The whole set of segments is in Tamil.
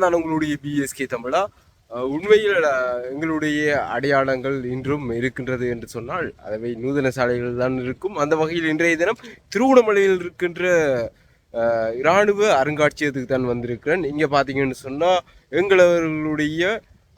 நான் தான் உங்களுடைய பிஎஸ்கே தமிழா. உண்மையில் எங்களுடைய அடையாளங்கள் இன்றும் இருக்கின்றது என்று சொன்னால் அதவை நூதன சாலைகள் தான் இருக்கும். அந்த வகையில் இன்றைய தினம் திருவண்ணாமலையில் இருக்கின்ற இராணுவ அருங்காட்சியகத்துக்கு தான் வந்திருக்கிறேன். இங்கே பார்த்தீங்கன்னு சொன்னால் எங்களுடைய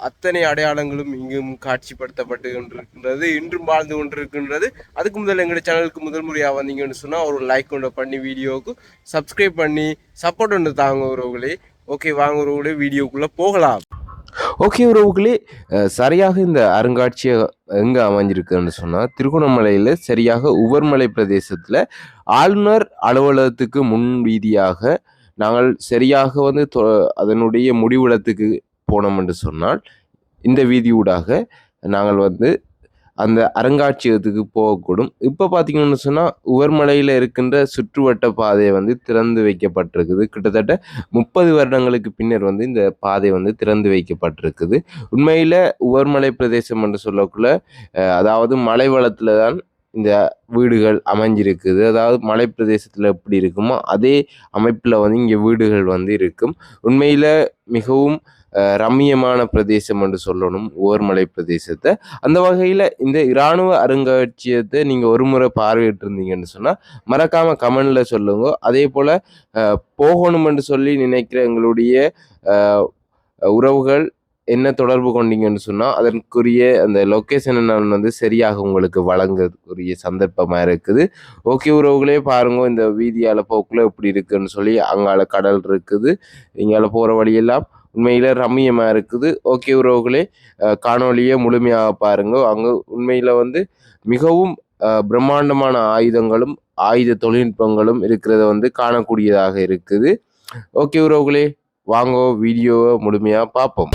அத்தனை அடையாளங்களும் இங்கும் காட்சிப்படுத்தப்பட்டு கொண்டிருக்கின்றது இன்றும் வாழ்ந்து கொண்டிருக்கின்றது. அதுக்கு முதல் எங்களுடைய சேனலுக்கு முதல் முறையாக வந்தீங்கன்னு சொன்னால் ஒரு லைக் ஒன்று பண்ணி வீடியோவுக்கு சப்ஸ்கிரைப் பண்ணி சப்போர்ட் ஒன்று தாங்க உறவுகளே ஓகே வாங்க உறவுகளே வீடியோக்குள்ளே போகலாம். ஓகே உறவுகளே சரியாக இந்த அருங்காட்சியகம் எங்கே அமைஞ்சிருக்குன்னு சொன்னால் திருகோணமலையில் சரியாக உவர்மலை பிரதேசத்தில் ஆளுநர் அலுவலகத்துக்கு முன் வீதியாக நாங்கள் சரியாக வந்து தொ- அதனுடைய முடிவிடத்துக்கு போனோம் என்று சொன்னால் இந்த வீதியூடாக நாங்கள் வந்து அந்த அருங்காட்சியகத்துக்கு போகக்கூடும். இப்போ பார்த்தீங்கன்னு சொன்னால் உவர்மலையில் இருக்கின்ற சுற்றுவட்ட பாதை வந்து திறந்து வைக்கப்பட்டிருக்குது. கிட்டத்தட்ட முப்பது வருடங்களுக்கு பின்னர் வந்து இந்த பாதை வந்து திறந்து வைக்கப்பட்டிருக்குது. உண்மையில் உவர்மலை பிரதேசம் என்று சொல்லக்குள்ள அதாவது மலை வளத்தில் தான் இந்த வீடுகள் அமைஞ்சிருக்குது. அதாவது மலை பிரதேசத்தில் எப்படி இருக்குமோ அதே அமைப்பில் வந்து இங்கே வீடுகள் வந்து இருக்கும். உண்மையில் மிகவும் ரம்மியமான பிரதேசம் என்று சொல்லணும் ஓர்மலை பிரதேசத்தை. அந்த வகையில் இந்த இராணுவ அருங்காட்சியகத்தை நீங்கள் ஒரு முறை பார்வையிட்டு இருந்தீங்கன்னு சொன்னால் மறக்காமல் கமெண்டில் சொல்லுங்க. அதே போல் போகணுமென்று சொல்லி நினைக்கிற எங்களுடைய உறவுகள் என்ன தொடர்பு கொண்டீங்கன்னு சொன்னால் அதற்குரிய அந்த லொக்கேஷனை நான் வந்து சரியாக உங்களுக்கு வழங்கக்கூடிய சந்தர்ப்பமாக இருக்குது. ஓகே உறவுகளே பாருங்க இந்த வீதியால் போக்கில் எப்படி இருக்குன்னு சொல்லி அங்கால கடல் இருக்குது. இங்கால போகிற வழியெல்லாம் உண்மையில் ரம்மியமாக இருக்குது. ஓகே உறவுகளே காணொலியை முழுமையாக பாருங்க. அங்கே உண்மையில் வந்து மிகவும் பிரம்மாண்டமான ஆயுதங்களும் ஆயுத தொழில்நுட்பங்களும் இருக்கிறத வந்து காணக்கூடியதாக இருக்குது. ஓகே உறவுகளே வாங்கோ வீடியோவை முழுமையாக பார்ப்போம்.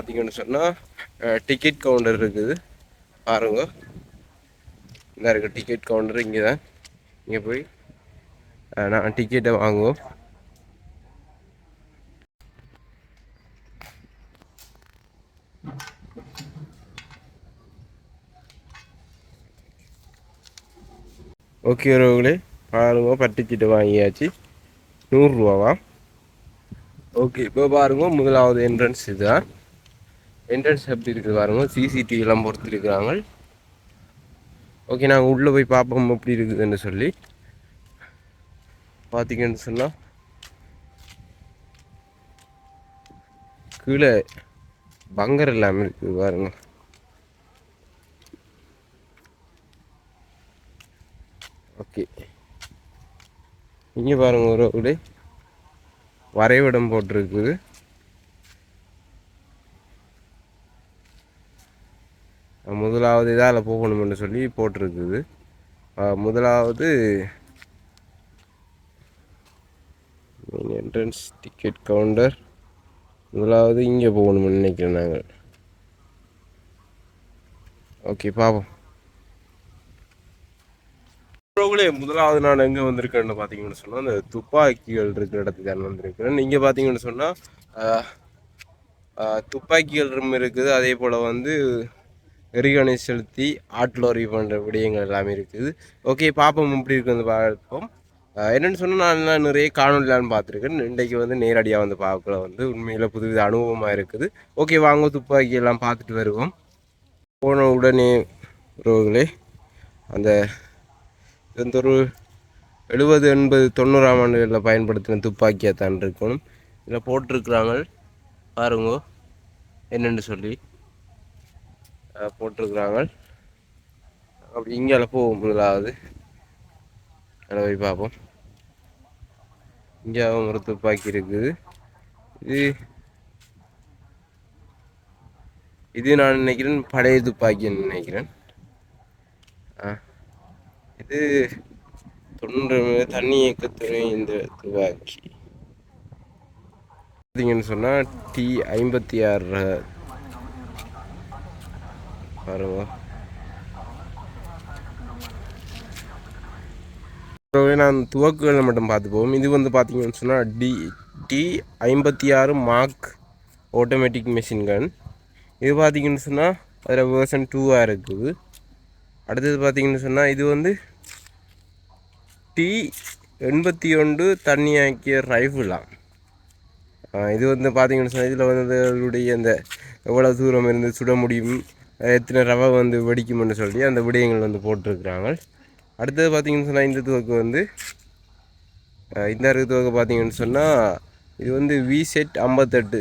பார்த்தீங்கன்னு சொன்னால் டிக்கெட் கவுண்டர் இருக்குது. பாருங்க. இந்த இருக்க டிக்கெட் கவுண்டர் இங்கே தான் இங்கே போய் நான் டிக்கெட்டை வாங்குவோம். ஓகே உறவுகளே பாருங்க பட்டுச்சீட்டை வாங்கியாச்சு. நூறுரூவாவா? ஓகே இப்போ பாருங்க முதலாவது என்ட்ரன்ஸ் இதுதான். என்ட்ரன்ஸ் எப்படி இருக்குது பாருங்க. சிசிடிவிலாம் பொறுத்திருக்கிறாங்க. ஓகே நாங்கள் உள்ளே போய் பார்ப்போம் எப்படி இருக்குதுன்னு சொல்லி. பார்த்தீங்கன்னு சொன்னால் கீழே பங்கர் இல்லாமல் இருக்குது பாருங்க. ஓகே இங்கே பாருங்கள் ஒரு வரைபடம் போட்டிருக்குது. முதலாவது இதால் போகணும்னு சொல்லி போட்டிருக்குது. முதலாவது மெயின் என்ட்ரன்ஸ் டிக்கெட் கவுண்டர் முதலாவது இங்கே போகணும்னு நினைக்கிறேன் நாங்கள் ஓகே பார்ப்போம் முதலாவது நான் எங்கே வந்திருக்கேன்னு பார்த்தீங்கன்னு சொன்னால் அந்த துப்பாக்கிகள் இருக்கிற இடத்துக்கு நான் வந்திருக்கிறேன். இங்கே பார்த்தீங்கன்னு சொன்னால் துப்பாக்கிகள் இருக்குது. அதே போல் வந்து எரிகணை செலுத்தி ஆட்லோரி போன்ற விடயங்கள் எல்லாமே இருக்குது ஓகே பார்ப்போம் எப்படி இருக்குது பார்ப்போம். என்னென்னு சொன்னால் நான் நிறைய காணொலிலாம் பார்த்துருக்கேன். இன்றைக்கு வந்து நேரடியாக வந்து பார்க்கல வந்து உண்மையில் புதுவித அனுபவமாக இருக்குது. ஓகே வாங்க துப்பாக்கி எல்லாம் பார்த்துட்டு வருவோம். போன உடனே உறவுகளே அந்த இந்த ஒரு எழுபது எண்பது தொண்ணூறாம் ஆண்டுகளில் பயன்படுத்தின துப்பாக்கியாக தான் இருக்கணும். இதில் போட்டிருக்கிறாங்க பாருங்க என்னென்னு சொல்லி. போட்டிருக்கிறாங்க. அப்படி இங்கே போவோம் முதலாவது. அதில் போய் பார்ப்போம். இங்கே ஒரு துப்பாக்கி இருக்குது. இது இது நான் நினைக்கிறேன் பழைய துப்பாக்கின்னு நினைக்கிறேன். ஆ இது தொண்ணூறு தண்ணி இயக்கத்துறை இந்த துப்பாக்கி. பார்த்தீங்கன்னு சொன்னால் டி ஐம்பத்தி ஆறு பாருங்க அப்புறமே நான் துவக்குகளை மட்டும் பார்த்துப்போம். இது வந்து பார்த்தீங்கன்னு சொன்னால் டி டி ஐம்பத்தி ஆறு மார்க் ஆட்டோமேட்டிக் மிஷின் கன் இது பார்த்தீங்கன்னு சொன்னால் அதில் வேர்ஷன் டூவாக இருக்குது. அடுத்தது பார்த்தீங்கன்னு சொன்னால் இது வந்து டி எண்பத்தி ஒன்று தண்ணி ஆக்கிய ரைஃபிளாம் இது வந்து பார்த்தீங்கன்னு சொன்னால் இதில் வந்து அவர்களுடைய அந்த எவ்வளோ தூரம் இருந்து சுட முடியும் எத்தனை ரவை வந்து வெடிக்கும்னு சொல்லி அந்த விடயங்கள் வந்து போட்டிருக்கிறாங்க. அடுத்தது பார்த்திங்கன்னு சொன்னால் இந்த துவக்கு வந்து இந்த அருக்கு துவக்கு பார்த்திங்கன்னு சொன்னால் இது வந்து வி செட் ஐம்பத்தெட்டு.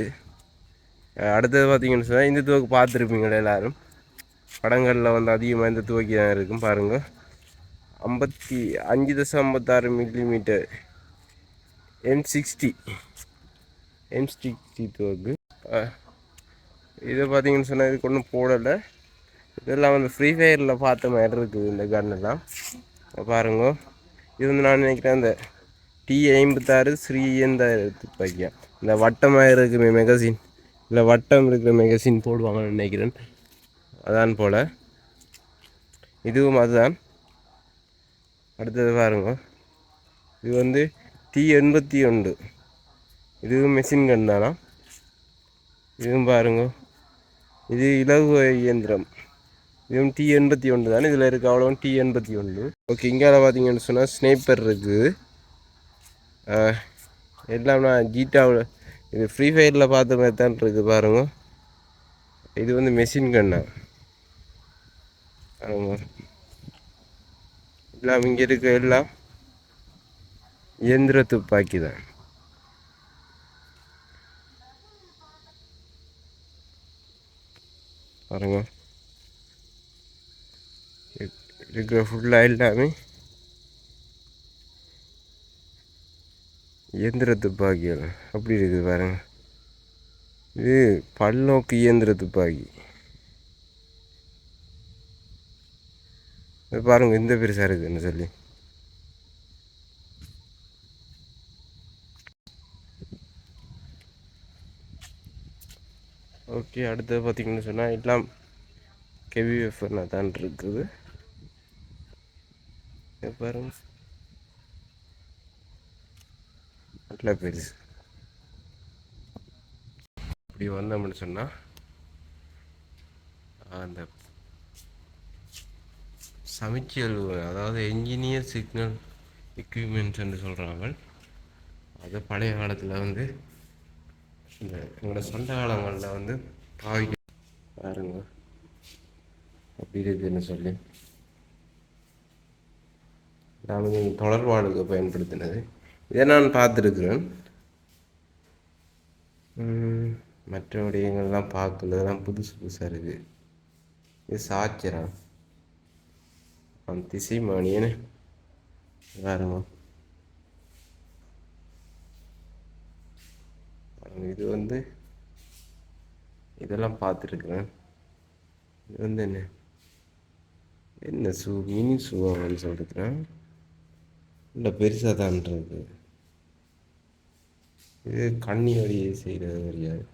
அடுத்தது பார்த்தீங்கன்னு சொன்னால் இந்த துவக்கு பார்த்துருப்பீங்களே எல்லாரும்? படங்களில் வந்து அதிகமாக இந்த துவக்கி தான் இருக்கும் பாருங்கள் ஐம்பத்தி அஞ்சு தசம் ஐம்பத்தாறு millimetre M sixty M sixty துவக்கு இதை பார்த்தீங்கன்னு சொன்னால் இதுக்கு ஒன்றும் போடலை. இதெல்லாம் வந்து ஃப்ரீ ஃபயரில் பார்த்த மாதிரி இருக்குது இந்த கன்னெல்லாம் பாருங்க. இது வந்து நான் நினைக்கிறேன் அந்த டி ஐம்பத்தாறு ஸ்ரீ இந்த துப்பாக்கியா இந்த வட்டமாக இருக்கிற மெகசின் இல்லை வட்டம் இருக்கிற மெகசின் போடுவாங்கன்னு நினைக்கிறேன். அதான் போல். இதுவும் அதுதான். அடுத்தது பாருங்க. இது வந்து டி எண்பத்தி ஒன்று. இதுவும் மெஷின் கன் தானா? இதுவும் பாருங்க. இது இலகு இயந்திரம். இதுவும் டி எண்பத்தி ஒன்று தானே? இதில் இருக்க அவ்வளோ டி எண்பத்தி ஒன்று ஓகே இங்கே பார்த்தீங்கன்னு சொன்னால் ஸ்னேப்பர் இருக்குது எல்லாம் நான் ஜீட்டாவில் இது ஃப்ரீ ஃபயரில் பார்த்த மாதிரி தான் இருக்குது பாருங்க. இது வந்து மெஷின் கண்ணா பாருங்க எல்லாம் இங்கே இருக்க எல்லாம் இயந்திர துப்பாக்கி தான். பாருங்க. இருக்கிற ஃபுல்லாக எல்லாமே இயந்திர துப்பாக்கிகள். அப்படி இருக்குது பாருங்க. இது பல்நோக்கு இயந்திர துப்பாக்கி. பாருங்கள் பாருங்க இந்த பெருசாக இருக்குதுன்னு சொல்லி. ஓகே அடுத்தது பார்த்திங்கன்னு சொன்னால் எல்லாம் கெவிஎஃப் தான் இருக்குது. பாருங்க. பெருசு இப்படி வந்தோம்னு சொன்னால் அந்த சமைச்சல் அதாவது என்ஜினியர் சிக்னல் எக்யூப்மெண்ட்ஸ் என்று சொல்கிறாங்க அது பழைய காலத்தில் வந்து இந்த எங்களோட சொந்த காலங்களில் வந்து பாவிக்க பாருங்க. அப்படி இருக்குன்னு சொல்லி. நான் வந்து தொடர்பாடுக்கு பயன்படுத்தினது. இதை நான் பார்த்துருக்குறேன். மற்ற விடயங்கள்லாம் பார்க்கல இதெல்லாம் புதுசு புதுசாக இருக்குது இது சாச்சிரம். அந்த திசை மாணியன்னு வேறுமா இது வந்து இதெல்லாம் பார்த்துருக்குறேன். இது வந்து என்ன? என்ன ஷூ மினி ஷூவான்னு சொல்லிருக்கிறேன். இல்லை பெருசாக தான் இது கண்ணி வழியை செய்கிறது வழியாது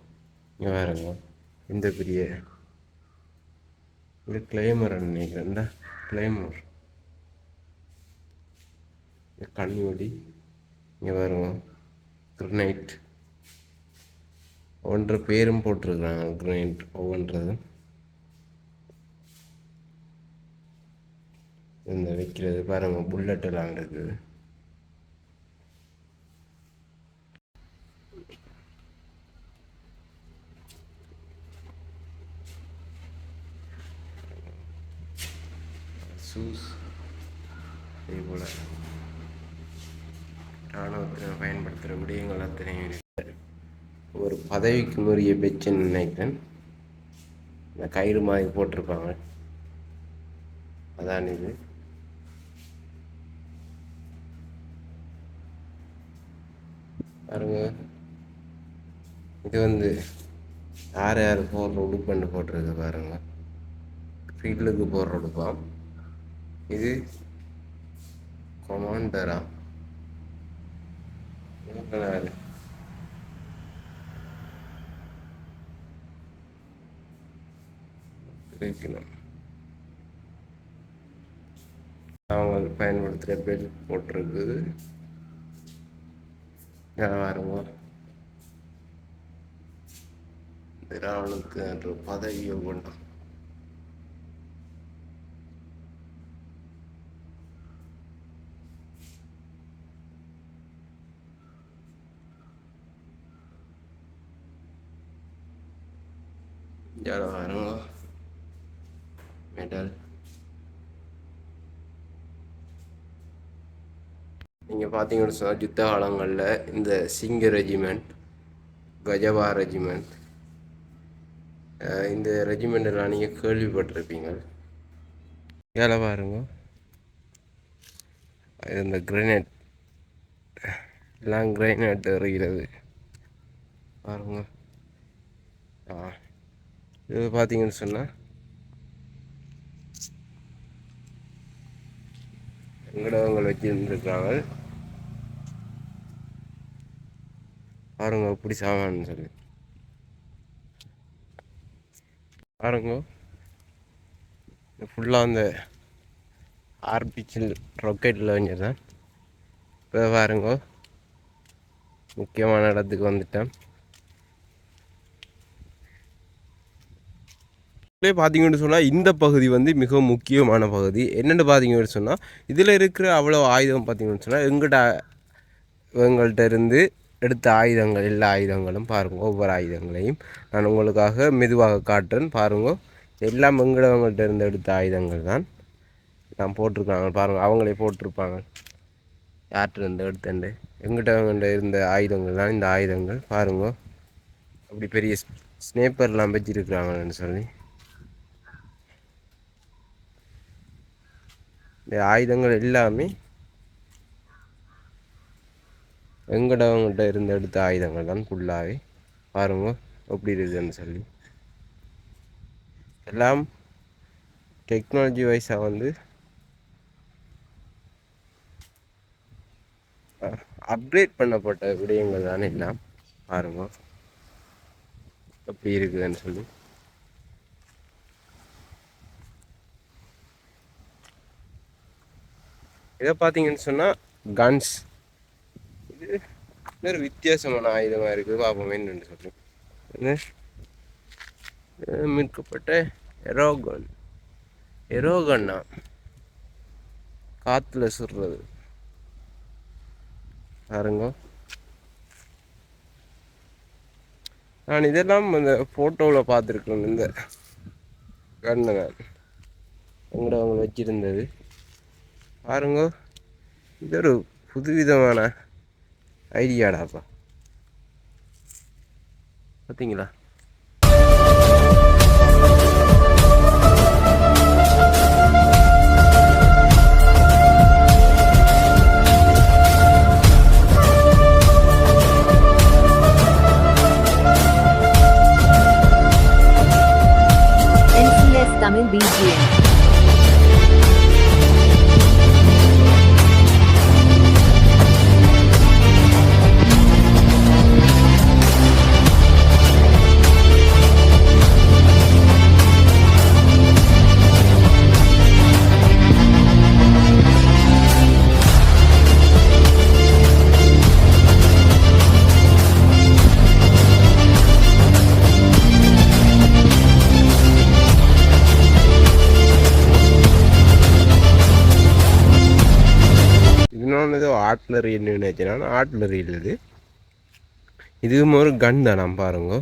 இங்கே வேறங்க இந்த பெரிய இது கிளைமர் நினைக்கிறேன்? இந்த கிளைமர். இது கண்ணி வழி. இங்கே வருவோம் கிரனைட் ஒவ்வொன்ற பேரும் போட்டிருக்கிறாங்க கிரைண்ட் ஒவ்வொன்றது. இந்த வைக்கிறது பாருங்க புல்லட் எல்லாம் இருக்குது. ஷூஸ் இதே போல். இராணுவத்தில் பயன்படுத்துகிற விடயங்கள் அத்தனையும் இருக்கு. ஒரு பதவிக்கு முறைய பெச்சுன்னு நினைக்கிறேன். இந்த கயிறு மாதிரி போட்டிருப்பாங்க. அதான் இது. பாருங்க. இது வந்து யார் யார் போடுற உடுப்புன்னு போட்டிருக்கு பாருங்க. ஃபீல்டுக்கு போடுற உடுப்பாம் இது கொமாண்டரா என்ன இருக்கணும் அவங்க பயன்படுத்துகிற பெல் போட்டிருக்குது பாருங்க திராவணுக்கு என்ற பதவியை கொண்டு இதில் பாருங்க மெடல் நீங்கள் பார்த்தீங்கன்னு சொன்னால் யுத்த காலங்களில் இந்த சிங்க ரெஜிமெண்ட் கஜவா ரெஜிமெண்ட் இந்த ரெஜிமெண்ட்டெல்லாம் நீங்கள் கேள்விப்பட்டிருப்பீங்க. வேலை பாருங்க. இந்த கிரனேட் எல்லாம் கிரைனேட் எறிகிறது பாருங்க. ஆ இது பார்த்தீங்கன்னு சொன்னால் எங்கடவங்கள் வச்சுருந்துருக்காங்க பாருங்க இப்படி சாவான்னு சொல்லி. பாருங்க ஃபுல்லாக அந்த ஆர்பிச்சில் ராக்கெட்டில் வஞ்சிருந்தேன் இப்போ பாருங்க முக்கியமான இடத்துக்கு வந்துட்டேன். பார்த்தீங்கன்னு சொன்னால் இந்த பகுதி வந்து மிக முக்கியமான பகுதி. என்னென்னு பார்த்தீங்கன்னு சொன்னால் இதில் இருக்கிற அவ்வளோ ஆயுதம் பார்த்தீங்கன்னு சொன்னால் எங்கிட்ட எங்கள்கிட்ட இருந்து எடுத்த ஆயுதங்கள் எல்லா ஆயுதங்களும் பாருங்க ஒவ்வொரு ஆயுதங்களையும் நான் உங்களுக்காக மெதுவாக காட்டுறேன். பாருங்க எல்லாம் எங்கிட்டவங்கள்ட்ட இருந்து எடுத்த ஆயுதங்கள் தான் நான் போட்டிருக்காங்க பாருங்கள் அவங்களே போட்டிருப்பாங்க. யார்கிட்ட இருந்து எடுத்தேன் எங்கிட்டவங்கள்ட்ட இருந்த ஆயுதங்கள் தான் இந்த ஆயுதங்கள். பாருங்க அப்படி பெரிய ஸ்னேப்பர்லாம் வச்சிருக்கிறாங்கன்னு சொல்லி. இந்த ஆயுதங்கள் எல்லாமே வெங்கடவங்கிட்ட இருந்து எடுத்த ஆயுதங்கள் தான் ஃபுல்லாகவே பாருங்க எப்படி இருக்குதுன்னு சொல்லி. எல்லாம் டெக்னாலஜி வைஸாக வந்து அப்கிரேட் பண்ணப்பட்ட விடயங்கள் தானே எல்லாம். பாருங்க எப்படி இருக்குதுன்னு சொல்லி. இதை பார்த்தீங்கன்னு சொன்னால் கன்ஸ் இன்னொரு வித்தியாசமான ஆயுதமாக இருக்குது பார்ப்போம் என்னென்னு சொல்லி மீட்கப்பட்ட எரோகன். எரோகன்னா காற்றுல சுடுறது பாருங்க. நான் இதெல்லாம் அந்த ஃபோட்டோவில் பார்த்துருக்கேன் இந்த கண்ணை நான். உங்களோட அவங்க வச்சிருந்தது? பாருங்க. இது ஒரு புதுவிதமான ஐடியாடாப்பா பார்த்தீங்களா தமிழ் பிஜிஎம் ஆர்ட்லரி என்ன நினைச்சேன்னா ஆட்லரி இது. இதுவும் ஒரு கன் தான் பாருங்க.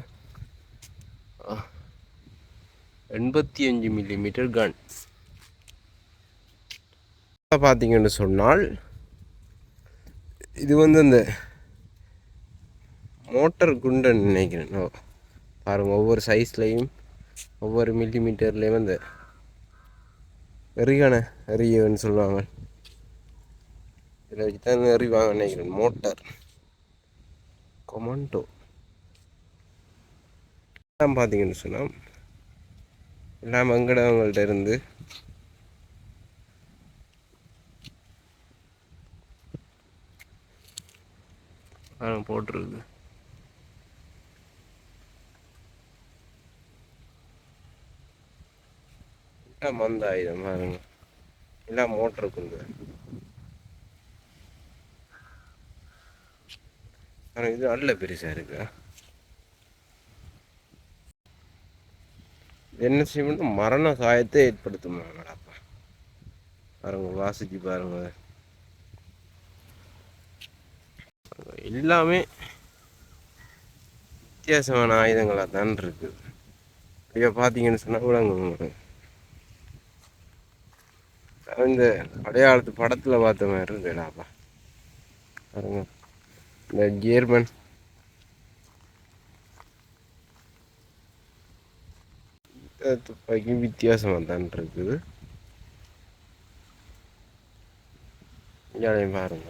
எண்பத்தி அஞ்சு மில்லிமீட்டர் கன் பார்த்தீங்கன்னு சொன்னால் இது வந்து அந்த மோட்டர் குண்டுன்னு நினைக்கிறேன். பாருங்க பாருங்கள் ஒவ்வொரு சைஸ்லேயும் ஒவ்வொரு மில்லிமீட்டர்லேயும் அந்த எரிகான எரியன்னு சொல்லுவாங்க. இதில் வச்சு தான் எறிவாங்க நினைக்கிறேன். மோட்டார். கொமண்டோ எல்லாம் பார்த்தீங்கன்னு சொன்னால் எல்லாம் வெங்கடவங்கள்ட்ட இருந்து போட்டிருக்கு எல்லாம் மந்த ஆயுதம் பாருங்க. எல்லாம் மோட்டர் ஆனால் இது நல்ல பெருசாக இருக்கா. என்ன செய்யணும் மரண சாயத்தை ஏற்படுத்துமாங்களாப்பா பாருங்க வாசிச்சு பாருங்க. எல்லாமே வித்தியாசமான ஆயுதங்களாக தான் இருக்குது அப்படியே பார்த்தீங்கன்னு சொன்னால் விளங்க இந்த அடையாளத்து படத்தில் பார்த்த மாதிரி இருக்குடாப்பா பாருங்க. இந்த ஜேர்மன் துப்பாக்கி வித்தியாசமாக தான் இருக்குது இங்கேயும் பாருங்க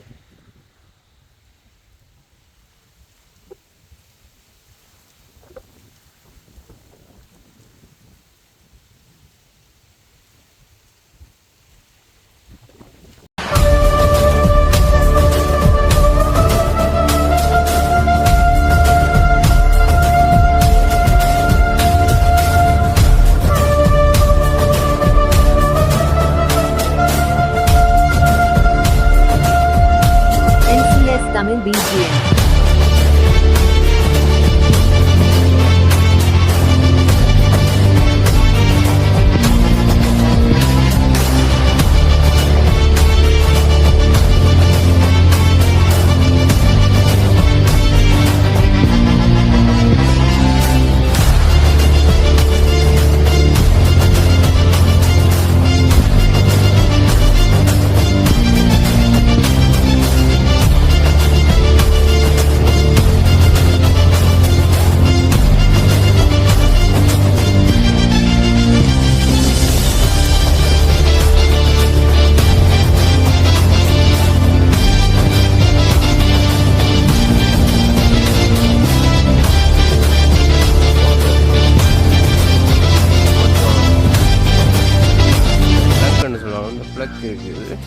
இருக்குது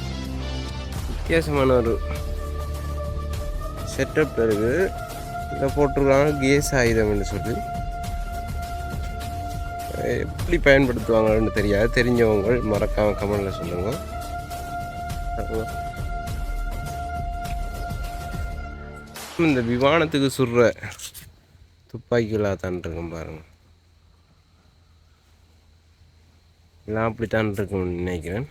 வித்தியாசமான ஒரு செட்டப் இருக்குது இதை போட்டிருக்காங்க கேஸ் ஆயுதம்னு சொல்லி. எப்படி பயன்படுத்துவாங்கன்னு தெரியாது. தெரிஞ்சவங்க மறக்காம கமலில் சொல்லுங்க. இந்த விமானத்துக்கு சுடுற துப்பாக்கிகளாக தான் இருக்கும் பாருங்க. எல்லாம் அப்படித்தான் இருக்கும்னு நினைக்கிறேன்.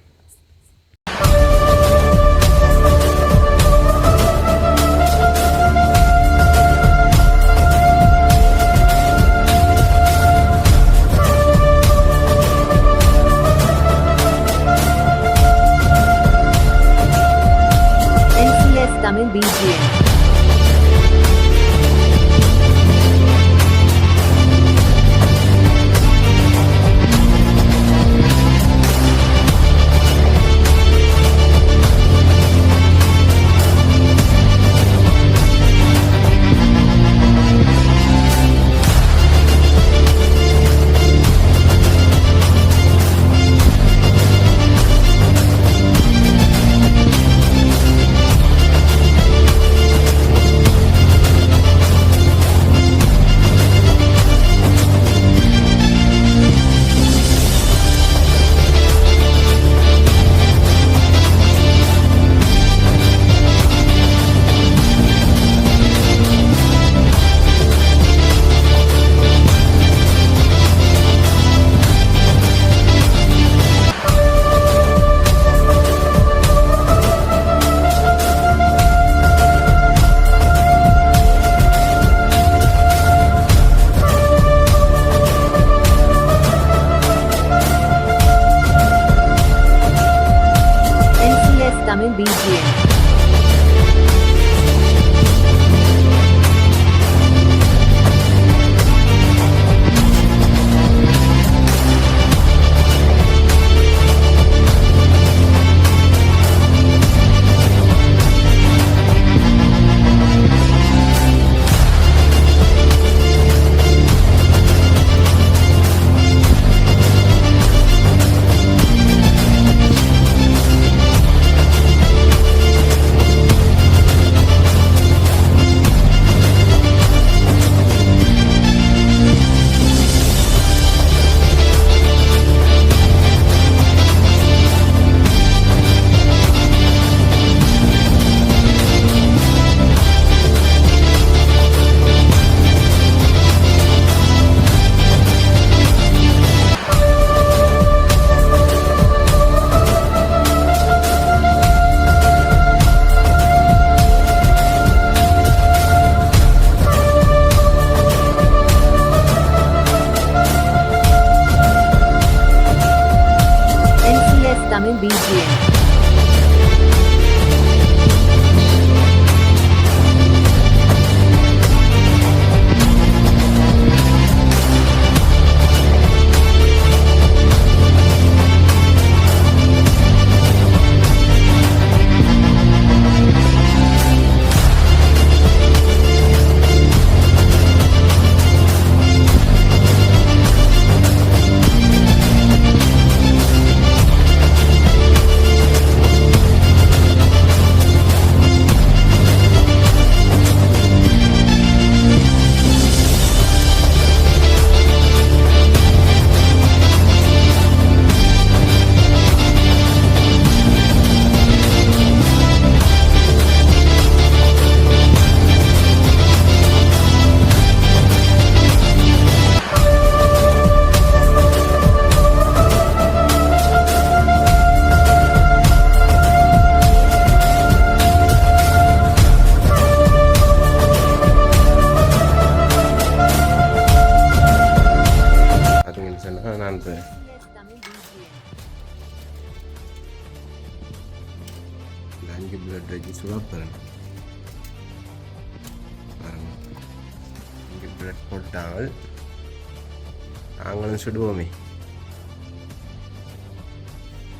நாங்களும் சுடுவோமே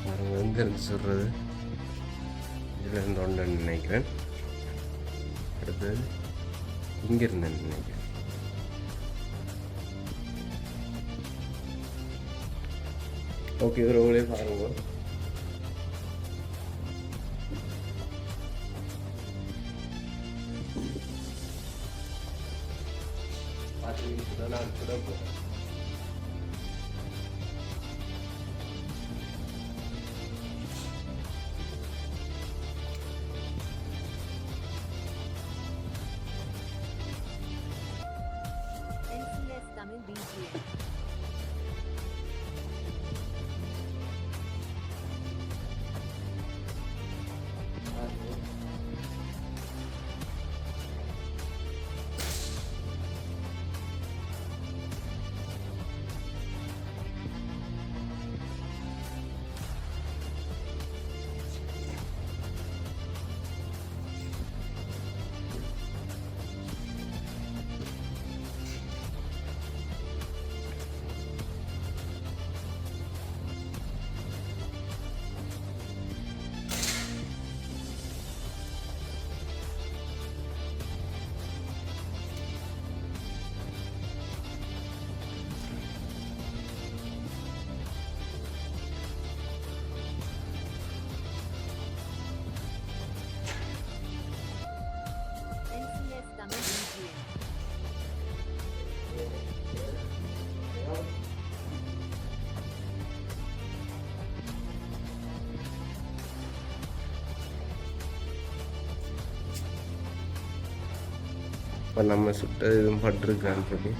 அவங்க எங்க இருந்து சுடுறது இதில் இருந்து ஒன்று நினைக்கிறேன். அடுத்தது இங்கிருந்து நினைக்கிறேன். ஓகே ஒரு உங்களே பாருங்க. பார்த்தீங்கன்னா நான் சுட போகிறேன் BG. நம்ம சுட்டது எதுவும் பட்டிருக்கான்னு சொல்லி.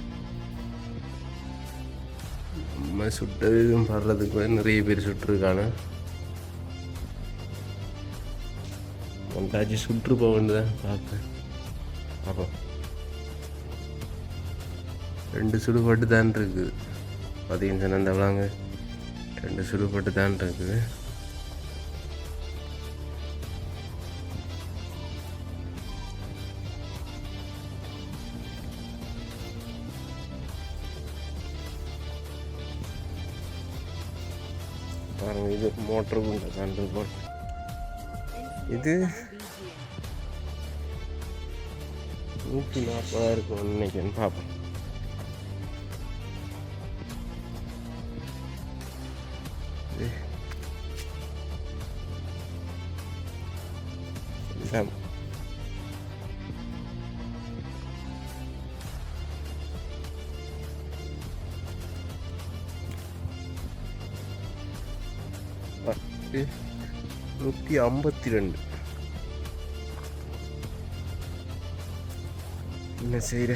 நம்ம சுட்டது எதுவும் படுறதுக்கு நிறைய பேர் சுட்டிருக்கானு ஒன்றாச்சு சுற்று போக வேண்டியதான் பார்ப்பேன் பார்ப்போம் ரெண்டு சுடுபட்டு தான் இருக்குது பார்த்தீங்கன்னு சொன்ன அந்த விளாங்க ரெண்டு சுடுபட்டு தான் இருக்குது பாருங்க இது மோட்டர் குண்டை போட்டு. இது நூற்றி நாற்பதாயிரம் இருக்கும் நினைக்கிறேன் பார்ப்போம். நூற்றி ஐம்பத்தி ரெண்டு. என்ன செய்கிற